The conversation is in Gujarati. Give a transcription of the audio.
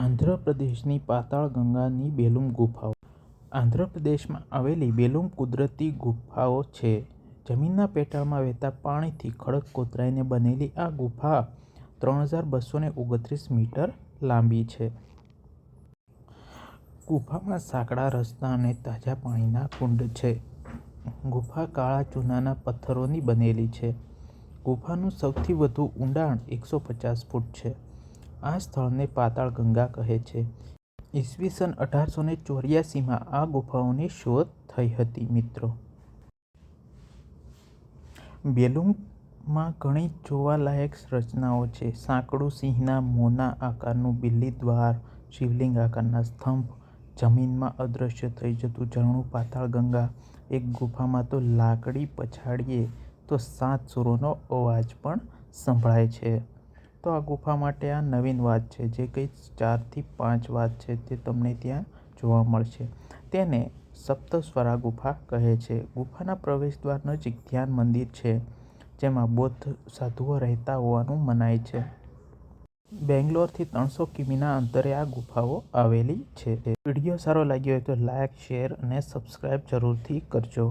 આંધ્રપ્રદેશની પાતાળગંગાની બેલુમ ગુફાઓ આંધ્રપ્રદેશમાં આવેલી બેલુમ કુદરતી ગુફાઓ છે. જમીનના પેટાળમાં વહેતા પાણીથી ખડક કોતરાઈને બનેલી આ ગુફા ત્રણ હજાર બસો ને ઓગણત્રીસ મીટર લાંબી છે. ગુફામાં સાંકડા, રસ્તા અને તાજા પાણીના કુંડ છે. ગુફા કાળા ચૂનાના પથ્થરોની બનેલી છે. ગુફાનું સૌથી વધુ ઊંડાણ એકસો પચાસ ફૂટ છે. આ સ્થળને પાતાળ ગંગા કહે છે. ઈસવીસન અઢારસો ને ચોર્યાસીમાં આ ગુફાઓની શોધ થઈ હતી. મિત્રો બેલુમમાં ઘણી જોવાલાયક રચનાઓ છે. સાંકડું સિંહના મોના આકારનું બિલ્લી દ્વાર, શિવલિંગ આકારના સ્તંભ, જમીનમાં અદૃશ્ય થઈ જતું ઝરણું પાતાળ ગંગા એક ગુફામાં તો લાકડી પછાડીએ તો સાત સુરોનો અવાજ પણ સંભળાય છે. તો આ ગુફા માટે આ નવીન વાત છે. જે કંઈ ચારથી પાંચ વાત છે તે તમને ત્યાં જોવા મળશે. તેને સપ્તસ્વરા ગુફા કહે છે. ગુફાના પ્રવેશદ્વાર નજીક ધ્યાન મંદિર છે જેમાં બૌદ્ધ સાધુઓ રહેતા હોવાનું મનાય છે. બેંગ્લોરથી ત્રણસો કિમીના અંતરે આ ગુફાઓ આવેલી છે. વીડિયો સારો લાગ્યો હોય તો લાઇક, શેર અને સબસ્ક્રાઈબ જરૂરથી કરજો.